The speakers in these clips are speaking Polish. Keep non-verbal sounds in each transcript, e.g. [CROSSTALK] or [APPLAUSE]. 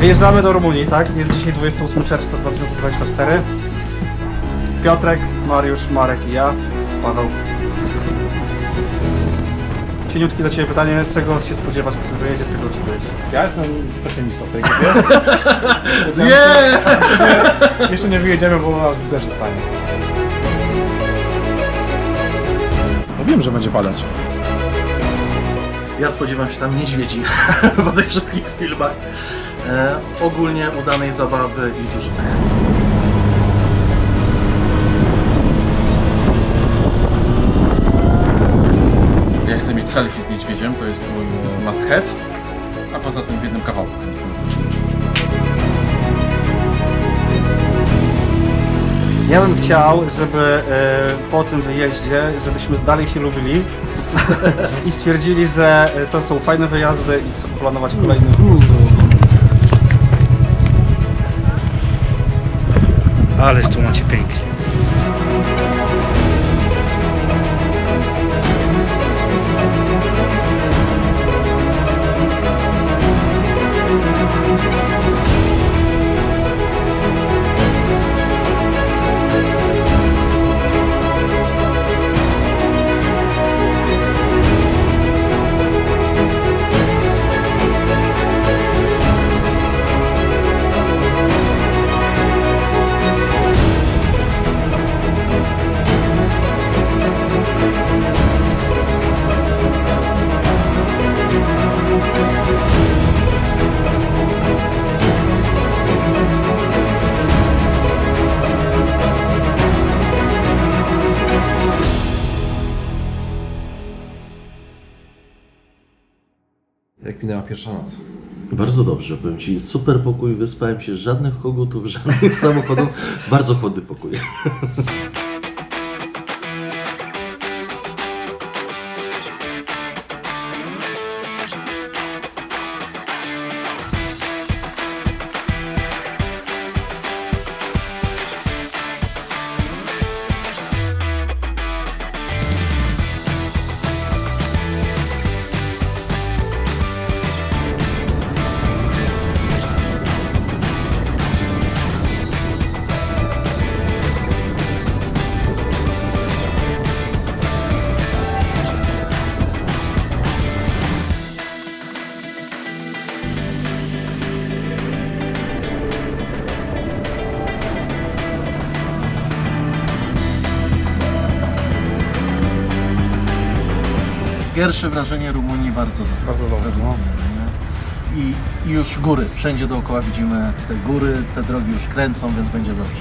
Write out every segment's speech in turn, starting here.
Wyjeżdżamy do Rumunii, tak? Jest dzisiaj 28 czerwca 2024. Piotrek, Mariusz, Marek i ja, Paweł. Cieniutki do Ciebie pytanie, czego się spodziewasz po tym wyjeździe, czego oczekujesz? Ja jestem pesymistą w tej grupie. [LAUGHS] Nie! Jeszcze nie wyjedziemy, bo nas deszcz stanie. No wiem, że będzie padać. Ja spodziewam się tam niedźwiedzi [LAUGHS] po tych wszystkich filmach. E, ogólnie udanej zabawy i dużo zakrętów. Ja chcę mieć selfie z niedźwiedziem, to jest mój e, must have. A poza tym w jednym kawałku. Ja bym chciał, żeby e, po tym wyjeździe, żebyśmy dalej się lubili [LAUGHS] i stwierdzili, że e, to są fajne wyjazdy i chcę planować po prostu. Ależ tu macie pięknie. Pierwsza noc? Bardzo dobrze, powiem Ci, super pokój, wyspałem się, żadnych kogutów, [LAUGHS] żadnych samochodów, bardzo chłodny pokój. [LAUGHS] Pierwsze wrażenie Rumunii bardzo dobre. Bardzo dobrze. No. I, I już góry, wszędzie dookoła widzimy te góry, te drogi już kręcą, więc będzie dobrze.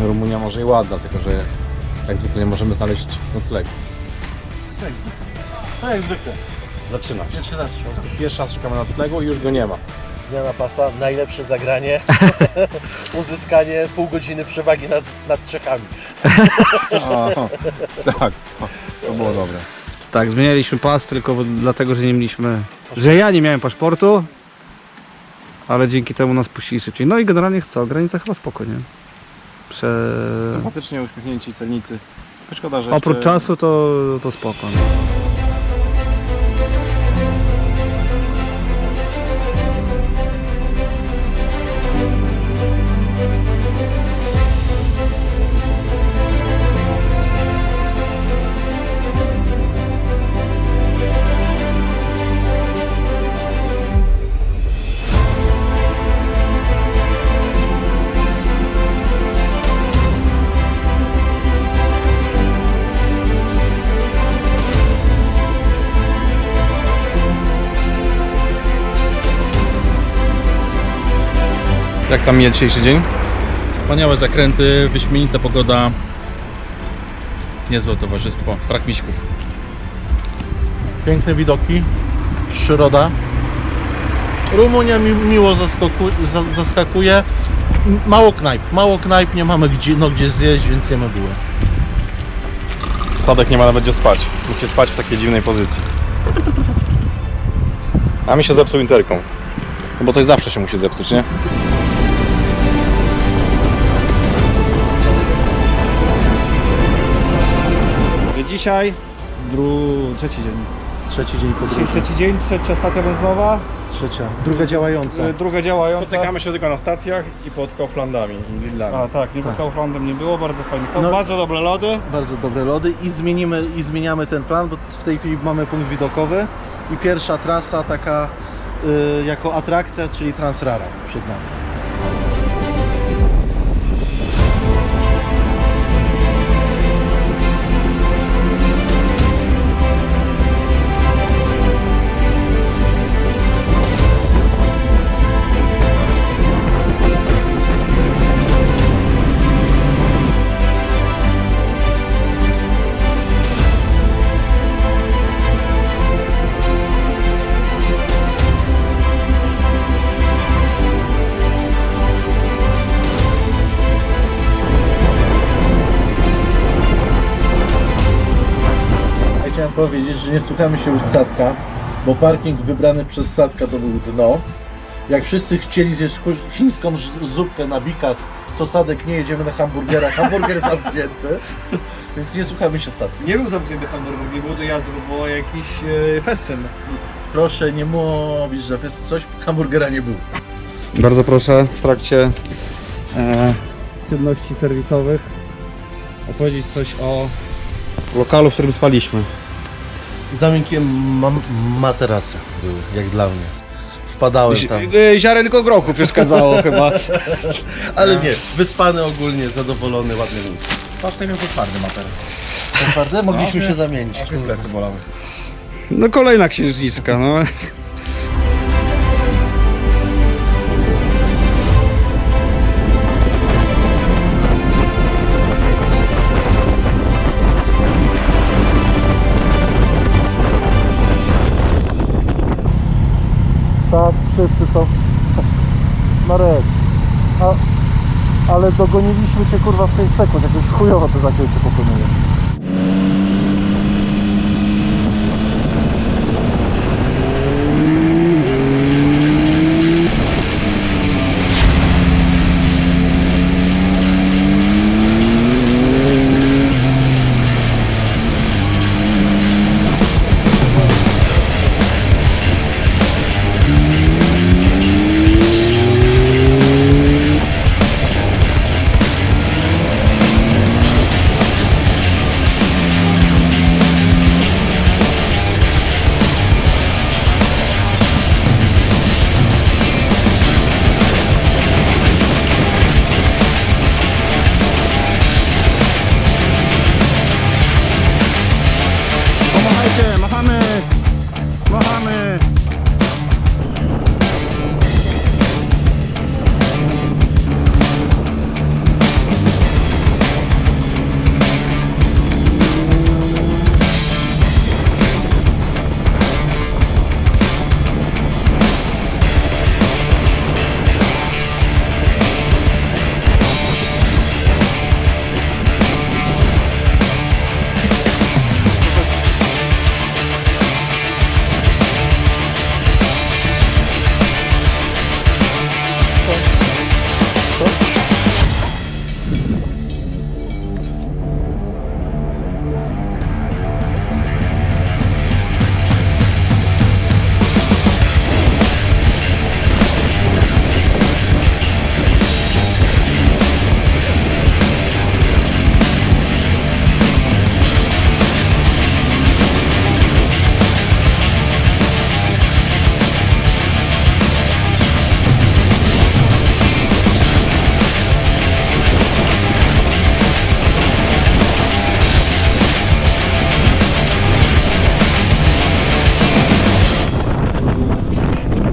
Rumunia może i ładna, tylko że jak zwykle nie możemy znaleźć noclegu. Co jak zwykle? Co jak zwykle? Zaczyna się. Pierwszy raz Po prostu pierwszy raz szukamy noclegu i już go nie ma. Zmiana pasa, najlepsze zagranie, [LAUGHS] uzyskanie pół godziny przewagi nad, nad Czechami. [LAUGHS] O, tak, to było dobre. Tak, zmienialiśmy pas tylko dlatego, że nie mieliśmy, że ja nie miałem paszportu, ale dzięki temu nas puścili szybciej. No i generalnie co, granica chyba spoko, nie? Prze... Sympatycznie uśmiechnięci celnicy. Tylko Szkoda, że Oprócz jeszcze... czasu to, to spoko. no. Jak tam mija dzisiejszy dzień? Wspaniałe zakręty, wyśmienita pogoda. Niezłe towarzystwo, brak miśków. Piękne widoki, przyroda. Rumunia mi miło zaskakuje. Mało knajp, mało knajp, nie mamy gdzie, no, gdzie zjeść, więc jemy bułę. Sadek nie ma nawet gdzie spać. Musi spać w takiej dziwnej pozycji. A mi się zepsuł interką. No bo coś zawsze się musi zepsuć, nie? Dzisiaj, dru... trzeci dzień. Trzeci dzień Dzisiaj podróży. trzeci dzień, trzecia stacja benzynowa. Trzecia. Druga działająca. Y, Druga działająca. Spotykamy się tylko na stacjach i pod Kauflandami i Lidlami. A tak, nie pod Kauflandem nie było, bardzo fajny. No. Bardzo dobre lody. Bardzo dobre lody i zmienimy i zmieniamy ten plan, bo w tej chwili mamy punkt widokowy i pierwsza trasa taka y, jako atrakcja, czyli Transrara przed nami. Że nie słuchamy się już Sadka, bo parking wybrany przez Sadka to był dno. Jak wszyscy chcieli zjeść chińską zupkę na bikas, to Sadek nie jedziemy na hamburgera, hamburger zamknięty, więc nie słuchamy się Sadka. Nie był zamknięty hamburger, nie było dojazdu, bo było jakiś e, festyn. Proszę nie mówić, że jest coś, hamburgera nie było. Bardzo proszę w trakcie e, czynności serwisowych opowiedzieć coś o lokalu, w którym spaliśmy. Za miękkie mam materace były, jak dla mnie. Wpadałem tam. E, Ziarenko grochu przeszkadzało [LAUGHS] chyba. Ale nie, wyspany ogólnie, zadowolony, ładny był. Patrz, miał to twardy materac. Naprawdę? Mogliśmy się zamienić. Plecy bolały. No kolejna księżniczka, no. Wszyscy są. Marek, a, ale dogoniliśmy cię kurwa w 5 sekund, jakoś chujowo te zakręty pokonuje.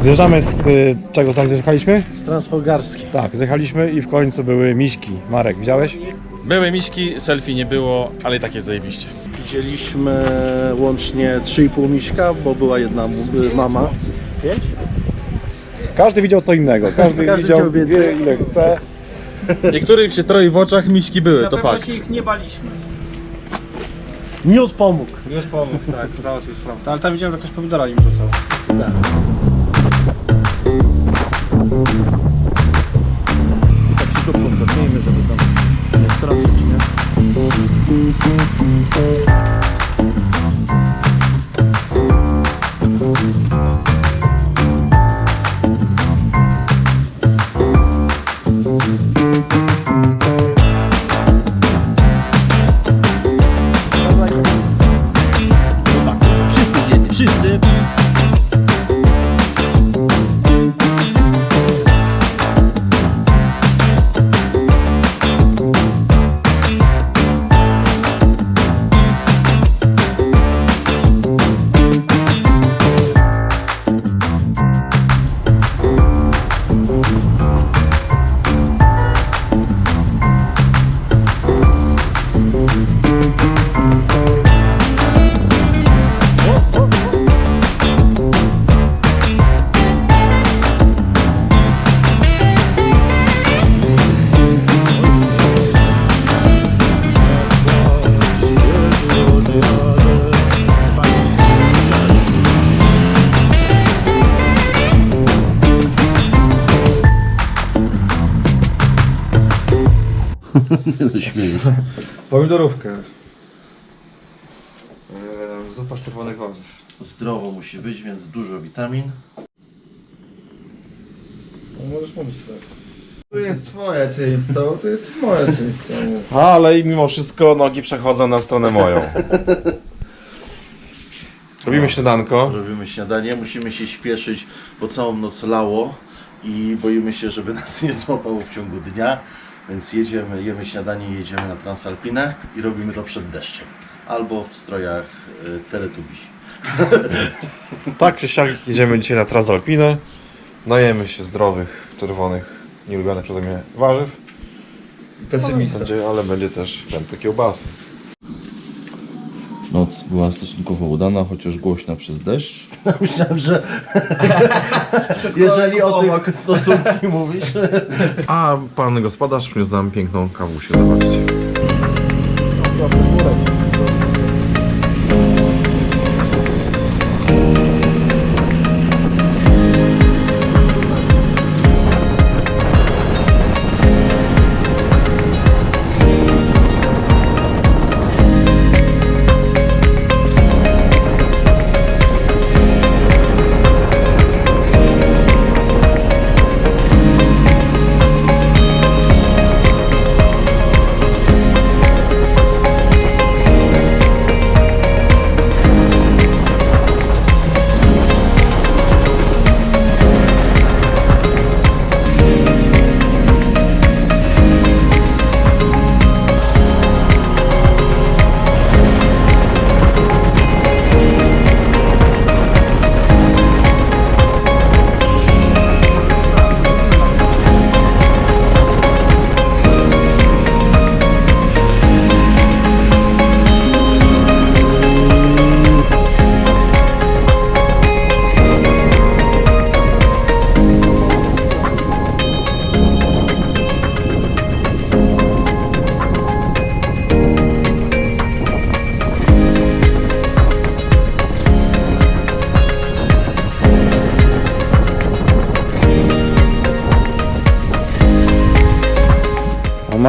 Zjeżdżamy z y, czego tam zjechaliśmy? Z Transfolgarski. Tak, zjechaliśmy i w końcu były miśki. Marek, widziałeś? Były miśki, selfie nie było, ale i tak jest zajebiście. Widzieliśmy łącznie 3,5 miśka, bo była jedna m- mama. 5? Każdy widział co innego. Każdy, Każdy widział więcej. wie ile chce. Niektórym się troi w oczach, miśki były, to fakt. ich nie baliśmy. Miód pomógł. Już pomógł, tak, załatwił sprawę. Ale tam widziałem, że ktoś pomidora im rzucał. Tak. Tak się tu podkopnijmy, żeby tam nie stracić, nie? [LAUGHS] No śmieję. Pomidorówkę. Eee, Zupa z czerwonych warzyw. Zdrowo musi być, więc dużo witamin. Możesz mówić tak. Tu jest twoja część stołu, tu jest moja część stołu. Ale mimo wszystko nogi przechodzą na stronę moją. Robimy śniadanko. Robimy śniadanie, musimy się śpieszyć, bo całą noc lało i boimy się, żeby nas nie złapało w ciągu dnia. Więc jedziemy, jemy śniadanie, jedziemy na Transalpinę i robimy to przed deszczem. Albo w strojach y, Teletubbies. [LAUGHS] Tak czy siak jedziemy dzisiaj na Transalpinę. Najemy się zdrowych, czerwonych, nielubianych przeze mnie warzyw. Pesymista. Będzie, ale będzie też piąte kiełbasy. Noc była stosunkowo udana, chociaż głośna przez deszcz. [LAUGHS] Myślałem, że [LAUGHS] jeżeli o tych stosunki mówisz, A pan gospodarz przyniósł nam piękną kawusię, zobaczcie.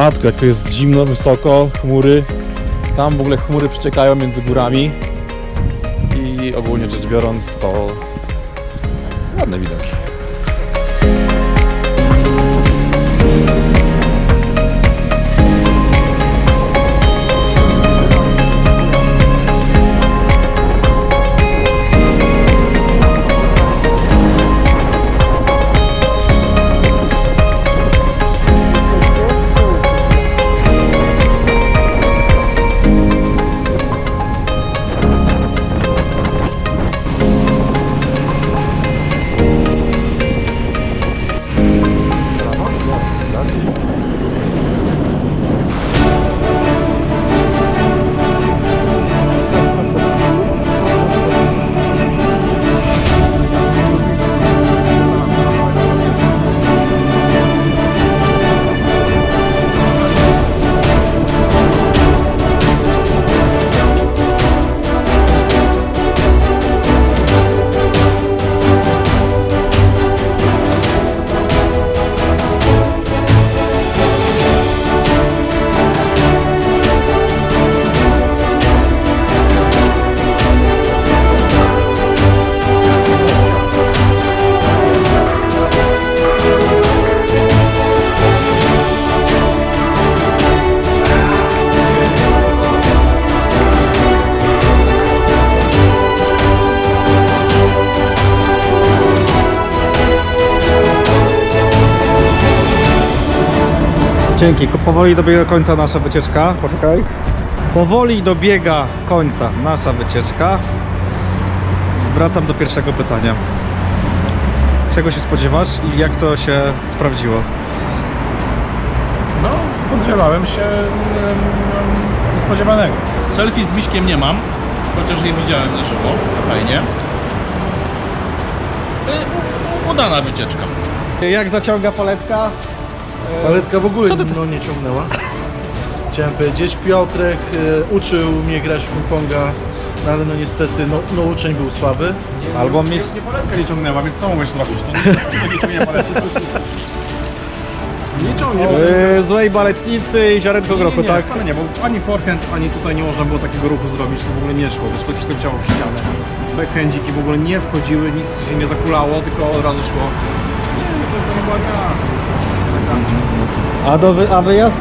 Matko, jak tu jest zimno, wysoko, chmury. Tam w ogóle chmury przeciekają między górami. I ogólnie rzecz biorąc to ładne widoki. Dzięki. Powoli dobiega końca nasza wycieczka. Poczekaj. Powoli dobiega końca nasza wycieczka. Wracam do pierwszego pytania. Czego się spodziewasz i jak to się sprawdziło? No, spodziewałem się niespodziewanego. Selfie z Miśkiem nie mam, chociaż je widziałem na żywo, fajnie. Y, Udana wycieczka. Jak zaciąga poletka? Paletka w ogóle Co ty- no, nie ciągnęła. Chciałem powiedzieć, Piotrek y, uczył mnie grać w ping-ponga, no ale no niestety no, no uczeń był słaby. Albo mi... Nie paletka nie ciągnęła, więc co mogłeś zrobić? Nie ciągnie paletki. Y, złej baletnicy i ziarenko grochu, nie, tak? wcale nie, bo ani forehand, ani tutaj nie można było takiego ruchu zrobić, to w ogóle nie szło, wiesz, to wszystko ciało w ścianę. Backhandziki w ogóle nie wchodziły, nic się nie zakulało, tylko od razu szło. Nie, no to, to była gra. Tak. A, do wy, a wyjazd?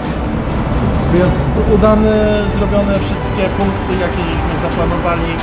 Jest udany, zrobione wszystkie punkty, jakie żeśmy zaplanowali.